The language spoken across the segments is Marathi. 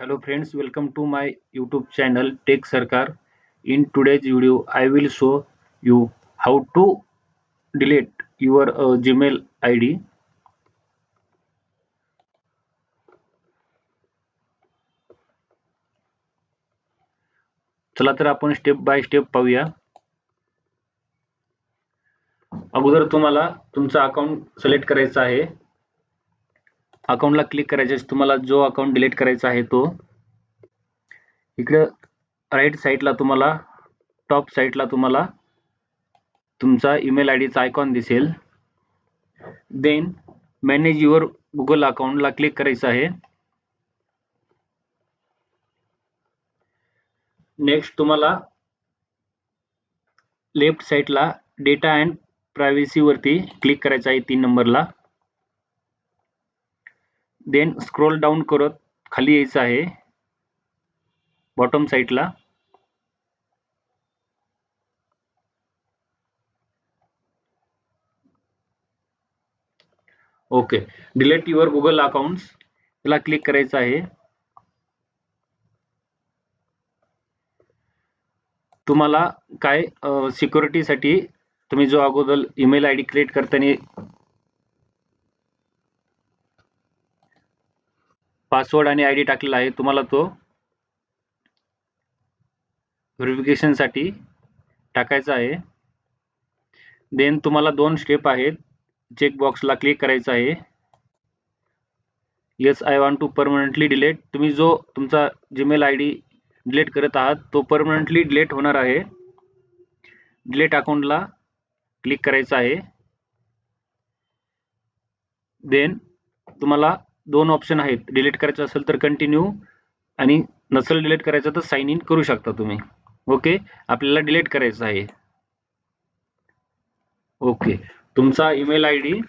Hello friends welcome to my YouTube channel tech Sarkar in today's video I will show you how to delete your Gmail I D चला तर आपण स्टेप बाय स्टेप पाहूया. अगोदर तुम्हाला तुमचा अकाउंट सिलेक्ट करायचं आहे. अकाउंटला क्लिक करायचे तुम्हाला जो अकाउंट डिलीट करायचा आहे तो इकडं राईट साईडला तुम्हाला टॉप साईडला तुम्हाला तुमचा ईमेल आय डीचा आयकॉन दिसेल. देन मॅनेज युअर गुगल अकाउंटला क्लिक करायचं आहे. नेक्स्ट तुम्हाला लेफ्ट साईडला डेटा अँड प्रायव्हसीवरती क्लिक करायचं आहे तीन नंबरला देन स्क्रोल डाऊन करत खाली यायचं आहे. बॉटम साईडला okay delete your Google accounts याला क्लिक करायचं आहे. तुम्हाला काय सिक्युरिटीसाठी तुम्ही जो अगोदर ईमेल आय डी क्रिएट करताना पासवर्ड आणि आय डी टाकलेला आहे. तुम्हाला तो व्हेरिफिकेशनसाठी टाकायचा आहे. देन तुम्हाला दोन स्टेप आहेत. चेक बॉक्सला क्लिक करायचं आहे. Yes I want to permanently delete तुम्ही जो तुमचा जीमेल आय डी डिलीट करत आहात तो परमनंटली डिलीट होणार आहे. डिलीट अकाउंटला क्लिक करायचं आहे. देन तुम्हाला दोन ऑप्शन आहेत. डिलीट करायचं असेल तर कंटिन्यू आणि नसेल डिलीट करायचं तर साइन इन करू शकता तुम्ही. ओके आपल्याला डिलीट करायचं आहे. ओके तुमचा ईमेल आय डी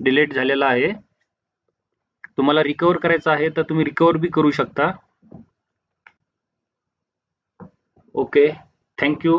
डिलीट झालेला आहे. तुम्हाला रिकवर करायचं आहे तर तुम्ही रिकवर बी करू शकता. Okay thank you